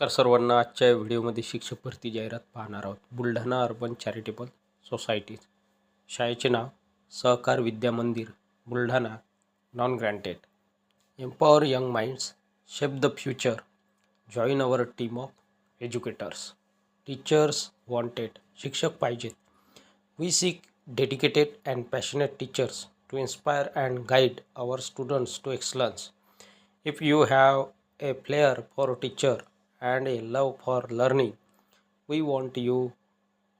नमस्कार सर्वांना. आजच्या व्हिडिओमध्ये शिक्षक भरती जाहिरात पाहणार आहोत. Buldhana urban charitable societies. शाळेचे नाव Sahakar Vidya Mandir Buldhana non granted. Empower young minds shape the future join our team of educators teachers wanted शिक्षक पाहिजेत. We seek dedicated and passionate teachers to inspire and guide our students to excellence if you have a flair for teacher and a love for learning we want you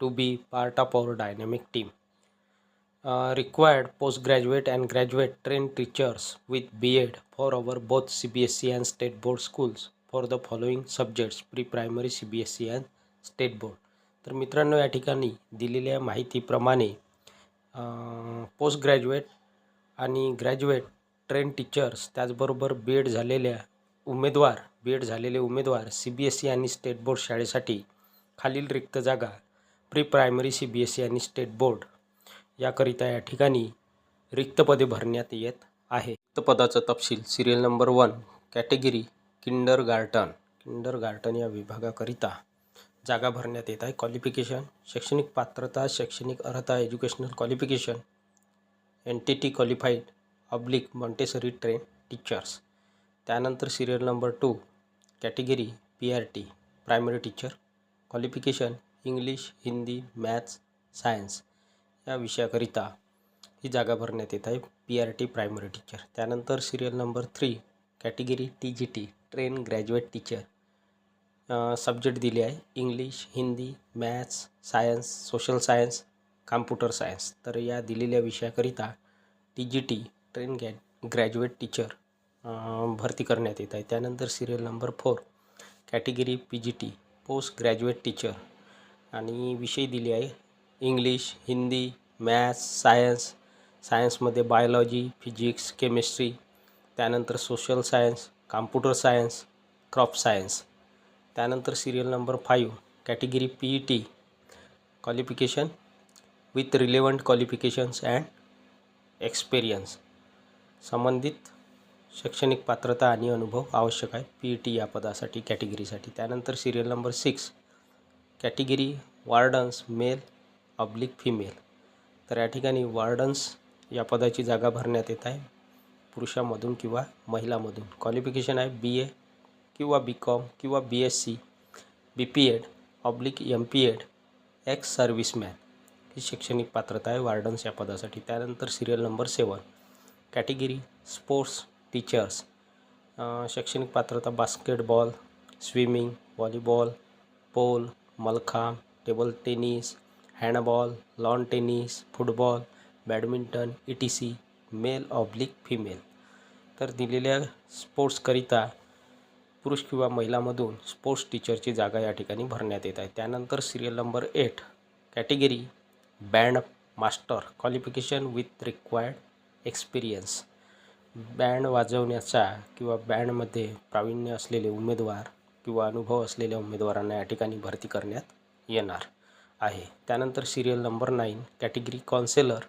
to be part of our dynamic team Uh, required postgraduate and graduate trained teachers with BEd for our both CBSE and state board schools for the following subjects pre-primary CBSE and state board तर मित्रांनो या ठिकाणी दिलेल्या माहितीप्रमाणे post graduate आणि graduate train teachers त्याचबरोबर B Ed झालेल्या उमेदवार बी एड झालेले उमेदवार सी बी एस ई आणि स्टेट बोर्ड शाळेसाठी खालील रिक्त जागा pre primary C B S E आणि स्टेट बोर्ड याकरिता या ठिकाणी रिक्त पदे भरण्यात येत आहे. रिक्त पदाचा तपशील serial number one category kindergarten kindergarten या विभागाकरिता जागा भरण्यात येत आहे. क्वालिफिकेशन शैक्षणिक पात्रता शैक्षणिक अर्हता educational qualification N T T qualified oblique Montessori train teachers. त्यानंतर serial number two category P R T primary teacher qualification English Hindi maths science या विषयाकरिता ही जागा भरण्यात येत आहे. P R T primary teacher त्यानंतर serial number three category T G T train graduate teacher subject दिले आहे. English Hindi maths science social science computer science तर या दिलेल्या विषयाकरिता टी जी टी ट्रेन गॅ ग्रॅज्युएट टीचर भरती करण्यात येत आहे. त्यानंतर serial number four category P G T post graduate teacher आणि विषय दिले आहे. इंग्लिश हिंदी मॅथ्स सायन्स सायन्समध्ये बायोलॉजी फिजिक्स केमिस्ट्री त्यानंतर social science computer science crop science त्यानंतर serial number five category P E T qualification with relevant qualifications and experience संबंधित शैक्षणिक पात्रता आणि अनुभव आवश्यक आहे. पी ई टी या पदासाठी कॅटेगरीसाठी. त्यानंतर serial number six category wardens male oblique female तर या ठिकाणी वार्डन्स या पदाची जागा भरण्यात येत आहे. पुरुषामधून किंवा महिलामधून. क्वालिफिकेशन आहे बी ए किंवा बी कॉम किंवा B S C B P Ed oblique M P Ed ex serviceman ही शैक्षणिक पात्रता आहे वार्डन्स या पदासाठी. त्यानंतर serial number seven category sports teachers uh, शैक्षणिक पात्रता basketball swimming volleyball pole mallakhamb table tennis handball lawn tennis football badminton E T C male oblique female तर दिलेल्या स्पोर्ट्सकरिता पुरुष किंवा महिलामधून स्पोर्ट्स टीचरची जागा या ठिकाणी भरण्यात येत आहे. त्यानंतर serial number eight category band master qualification with required experience band वाजवण्याचा किंवा बँडमध्ये प्रावीण्य असलेले उमेदवार किंवा अनुभव असलेल्या उमेदवारांना या ठिकाणी भरती करण्यात येणार आहे. त्यानंतर serial number nine category counsellor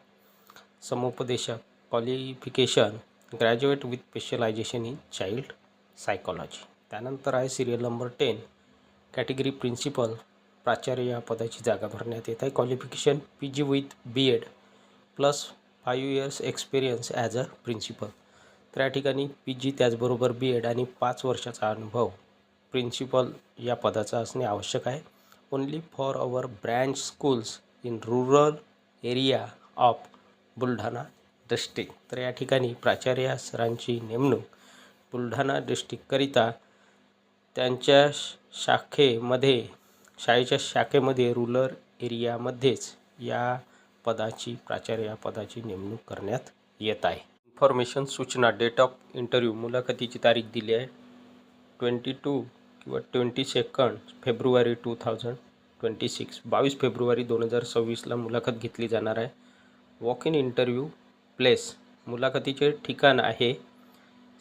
समुपदेशक qualification graduate with specialisation in child psychology त्यानंतर आहे serial number ten category principal प्राचार्य या पदाची जागा भरण्यात येत आहे. Qualification P G with B Ed plus five years experience as a principal तर या ठिकाणी पी जी त्याचबरोबर बी एड आणि पाच वर्षाचा अनुभव प्रिन्सिपल या पदाचा असणे आवश्यक आहे. Only for our branch schools in rural area of Buldhana district तर या ठिकाणी प्राचार्य सरांची नेमणूक बुलढाणा डिस्ट्रिक्टकरिता त्यांच्या शाखेमध्ये शाळेच्या शाखेमध्ये रुरल एरियामध्येच या पदाची प्राचार्य या पदाची नेमणूक करण्यात येत आहे. इन्फॉर्मेशन सूचना डेट ऑफ इंटरव्ह्यू मुलाखतीची तारीख दिली आहे. ट्वेंटी टू किंवा twenty second February two thousand twenty six बावीस फेब्रुवारी दोन हजार सव्वीसला मुलाखत घेतली जाणार आहे. वॉक इन इंटरव्ह्यू प्लेस मुलाखतीचे ठिकाण आहे.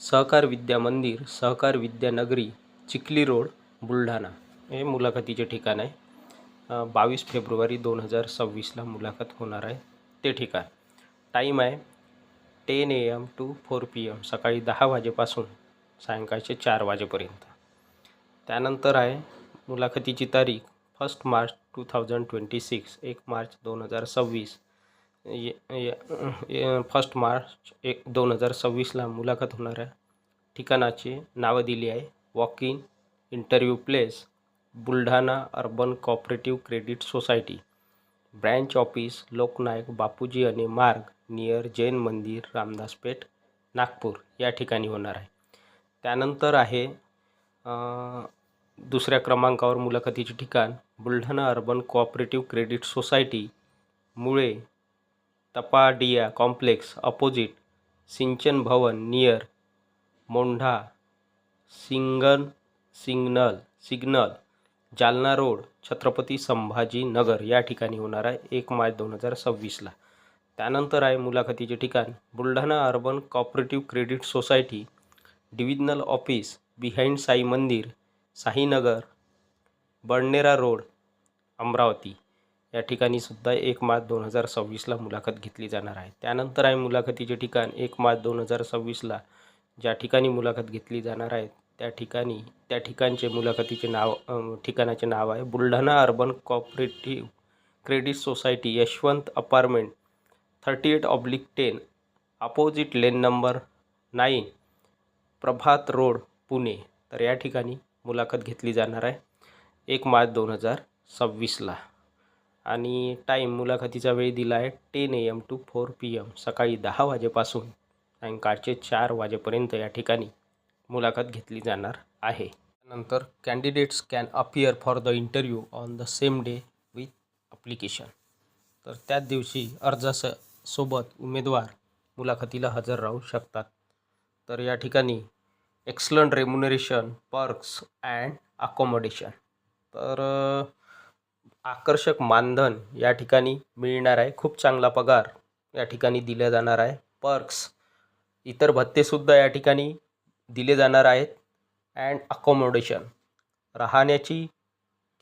सहकार विद्या मंदिर सहकार विद्यानगरी चिखली रोड बुलढाणा हे मुलाखतीचे ठिकाण आहे. बावीस फेब्रुवारी दोन हजार सव्वीसला मुलाखत होणार आहे. ते ठिकाण. टाईम आहे ten A M to four P M सकाळी दहा वाजेपासून सायंकाळचे चार वाजेपर्यंत. त्यानंतर आहे मुलाखतीची तारीख first March two thousand twenty six एक मार्च दोन हजार सव्वीस. फर्स्ट मार्च एक दोन हजार सव्वीसला मुलाखत होणाऱ्या ठिकाणाचे ठिकाणाची नावं दिली आहे. Walk in interview place Buldhana urban cooperative credit society branch office Loknayak Bapuji आणि मार्ग नियर जैन मंदिर रामदास पेठ नागपूर या ठिकाणी होणार आहे. त्यानंतर आहे दुसऱ्या क्रमांकावर मुलाखतीचे ठिकाण Buldhana urban cooperative credit society मुळे Tapadia complex opposite Sinchan Bhavan near Mondha सिंगन signal signal Jalna road Chhatrapati Sambhaji Nagar या ठिकाणी होणार आहे एक मार्च दोन हजार सव्वीसला. त्यानंतर आहे मुलाखतीचे ठिकाण Buldhana urban cooperative credit society divisional office behind Sai Mandir Sainagar Badnera road Amravati. या ठिकाणी सुद्धा एक मार्च दोन हजार सव्वीसला मुलाखत घेतली जाणार आहे. त्यानंतर आहे मुलाखतीचे ठिकाण एक मार्च दोन हजार सव्वीसला. ज्या ठिकाणी मुलाखत घेतली जाणार आहे त्या ठिकाणी त्या ठिकाणचे मुलाखतीचे नाव ठिकाणाचे नाव आहे Buldhana urban cooperative credit society Yashwant apartment thirty eight oblique ten opposite lane number nine Prabhat road Pune. तर या ठिकाणी मुलाखत घेतली जाणार आहे. एक मार्च दोन हजार सव्वीसला आणि टाईम मुलाखतीचा वेळ दिला आहे ten A M to four P M सकाळी दहा वाजेपासून सायंकाळचे चार वाजेपर्यंत या ठिकाणी. मुलाखत घेतली जाणार आहे. नंतर candidates can appear for the interview on the same day with application तर त्याच दिवशी अर्जास सोबत उमेदवार मुलाखतीला हजर राहू शकतात. तर या ठिकाणी excellent remuneration perks and accommodation तर आकर्षक मानधन या ठिकाणी मिळणार आहे. खूप चांगला पगार या ठिकाणी दिला जाणार आहे. पर्क्स इतर भत्तेसुद्धा या ठिकाणी दिले जाणार आहेत. अँड अकोमोडेशन राहण्याची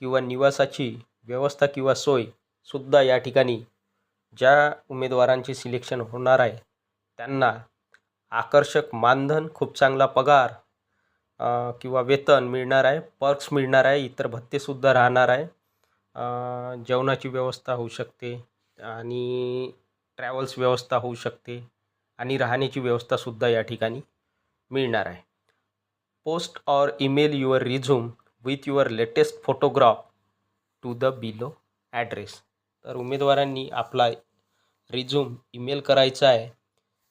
किंवा निवासाची व्यवस्था किंवा सोयसुद्धा या ठिकाणी ज्या उमेदवारांचे सिलेक्शन होणार आहे त्यांना आकर्षक मानधन खूप चांगला पगार किंवा वेतन मिळणार आहे पर्क्स मिळणार आहे इतर भत्तेसुद्धा राहणार आहे. जेवणाची व्यवस्था होऊ शकते आणि ट्रॅव्हल्स व्यवस्था होऊ शकते आणि राहण्याची व्यवस्थासुद्धा या ठिकाणी मिळणार आहे. Post or email your resume with your latest photograph to the below address तर उमेदवारांनी आपला रिझ्यूम ईमेल करायचा आहे.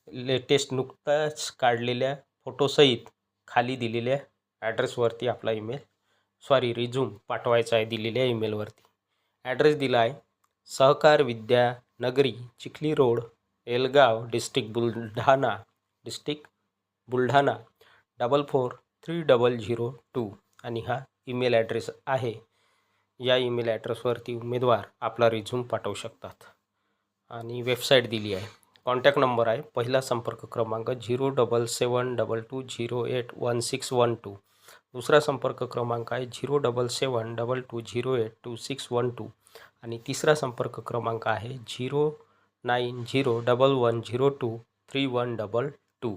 लेटेस्ट नुकताच काढलेल्या फोटोसहित खाली दिलेल्या ॲड्रेसवरती आपला ईमेल सॉरी रिझ्यूम पाठवायचा आहे दिलेल्या ईमेलवरती ॲड्रेस दिला आहे. Sahakar Vidya Nagari Chikhli road Elgaon district Buldhana district Buldhana double four three double zero two आणि हा ईमेल ॲड्रेस आहे. या ईमेल ॲड्रेसवरती उमेदवार आपला रिझ्यूम पाठवू शकतात. आणि वेबसाईट दिली आहे. कॉन्टॅक्ट नंबर आहे. पहिला संपर्क क्रमांक zero double seven double two zero eight one six one two दुसरा संपर्क क्रमांक आहे zero double seven double two zero eight two six one two आणि तिसरा संपर्क क्रमांक आहे zero nine zero double one zero two three one double two